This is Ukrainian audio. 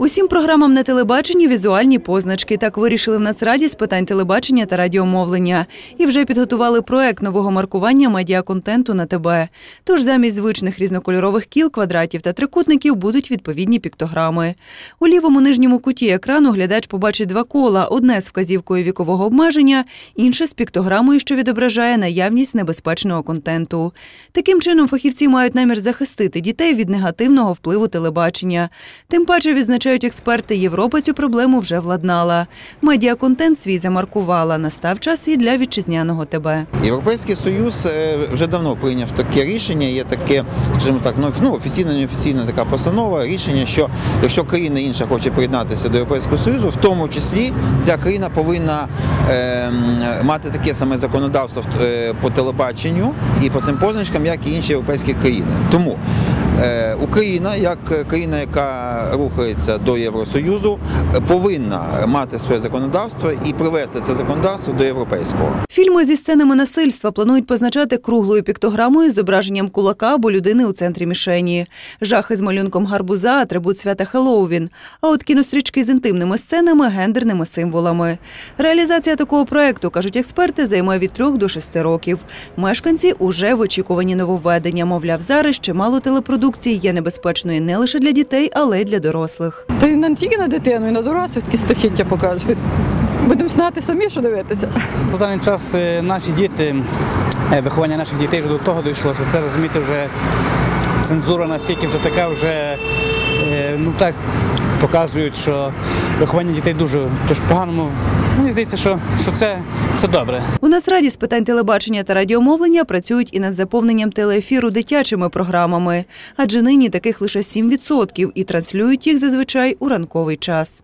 Усім програмам на телебаченні візуальні позначки. Так вирішили в Нацраді з питань телебачення та радіомовлення. І вже підготували проект нового маркування медіаконтенту на ТБ. Тож замість звичних різнокольорових кіл, квадратів та трикутників будуть відповідні піктограми. У лівому нижньому куті екрану глядач побачить два кола: одне з вказівкою вікового обмеження, інше з піктограмою, що відображає наявність небезпечного контенту. Таким чином, фахівці мають намір захистити дітей від негативного впливу телебачення. Тим паче відзначають експерти, Європа цю проблему вже владнала. Медіаконтент свій замаркувала. Настав час і для вітчизняного ТБ. Європейський Союз е, вже давно прийняв таке рішення. Є таке, скажімо так, ну ну, офіційна, неофіційна така постанова. Рішення, що якщо країна інша хоче приєднатися до Європейського Союзу, в тому числі ця країна повинна е, мати таке саме законодавство е, по телебаченню і по цим позначкам, як і інші європейські країни. Тому Україна, як країна, яка рухається до Євросоюзу, е, повинна мати своє законодавство і привести це законодавство до європейського. Фільми зі сценами насильства планують позначати круглою піктограмою з зображенням кулака або людини у центрі мішені. Жахи з малюнком гарбуза атрибут свята Хеллоуін. А от кінострічки з інтимними сценами гендерними символами. Реалізація такого проекту, кажуть експерти, займе від трьох до шести років. Мешканці уже в очікуванні нововведення. Мовляв, зараз чимало телепродукції є небезпечною не лише для дітей, але й для дорослих. Та й не тільки на дитину, і на дорослих такі стохіття покажуть. Будемо знати самі, що дивитися. На даний час е, наші діти, е, виховання наших дітей вже до того дійшло, що це розумієте, вже цензура на світі вже така вже е, ну так показують, що виховання дітей дуже тож поганому. Мені здається, що, що це, це добре. У Нацраді з питань телебачення та радіомовлення працюють і над заповненням телеефіру дитячими програмами, адже нині таких лише 7% і транслюють їх зазвичай у ранковий час.